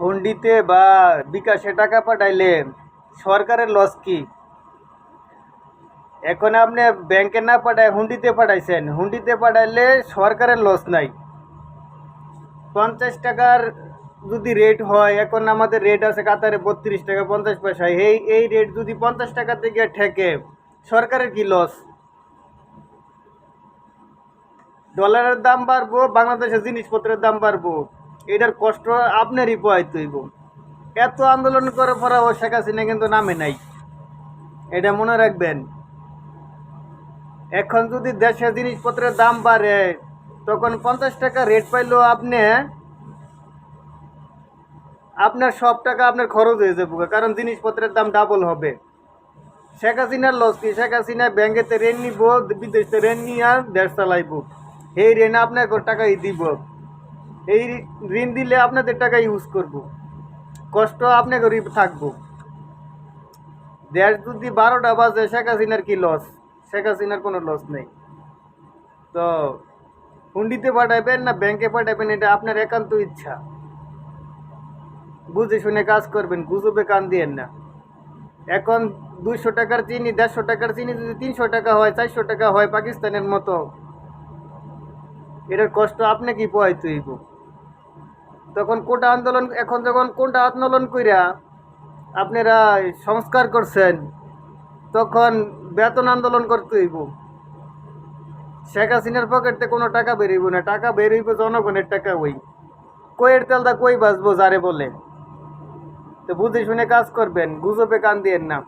হুন্ডিতে বা বিকাশে টাকা পাঠাইলে সরকারের লস কি? এখন আপনি ব্যাংকে না পাঠায় হুন্ডিতে পাঠাইছেন, হুন্ডিতে পাঠাইলে সরকারের লস নাই। পঞ্চাশ টাকার যদি রেট হয়, এখন আমাদের রেট আছে কাতারে বত্রিশ টাকা পঞ্চাশ পয়সা, এই এই রেট যদি পঞ্চাশ টাকা থেকে ঠেকে, সরকারের কি লস ডলারের দাম বাড়বো, বাংলাদেশের জিনিসপত্রের দাম বাড়বো। এটার কষ্ট আপনারই পোয়াইতে হইব। এত আন্দোলন করে পড়াও শেখ হাসিনা কিন্তু নামে নাই। এটা মনে রাখবেন। এখন যদি দেশে জিনিসপত্রের দাম বাড়ে, তখন পঞ্চাশ টাকা রেট পাইলেও আপনি, আপনার সব টাকা আপনার খরচ হয়ে যাবে কারণ জিনিসপত্রের দাম ডাবল হবে। শেখ হাসিনার লস কি? শেখ হাসিনা ব্যাংকেতে ঋণ নিব, বিদেশে ঋণ নিয়ে আর দেশ চালাইব। এই ঋণ আপনাকে টাকাই দিব। এই ঋণ দিলে আপনাদের টাকা ইউজ করব। কষ্ট আপনাকে থাকব। দেশ যদি বারোটা বাজে, শেখ হাসিনার কি লস শেখ হাসিনার কোনো লস নেই। তো হুন্ডিতে পাঠাবেন না ব্যাংকে পাঠাবেন, এটা আপনার একান্ত ইচ্ছা। বুঝে শুনে কাজ করবেন, গুজবে কান দিয়েন না। এখন দুইশো টাকার চিনি, দেড়শো টাকার চিনি যদি তিনশো টাকা হয়, চারশো টাকা হয়, পাকিস্তানের মতো, এটার কষ্ট আপনি কি পোয়াইতে হইব তখন কোটা আন্দোলন, এখন যখন কোনটা আন্দোলন কইরা আপনারা সংস্কার করছেন, তখন বেতন আন্দোলন করতে হইব। শেখ হাসিনার পকেটে কোনো টাকা বেরোইব না। টাকা বেরোইব জনগণের টাকা ওই। কইয়ের তেলটা কই বাঁচবো, যারে বলে? তো বুঝে শুনে কাজ করবেন, গুজবে কান দিয়েন না।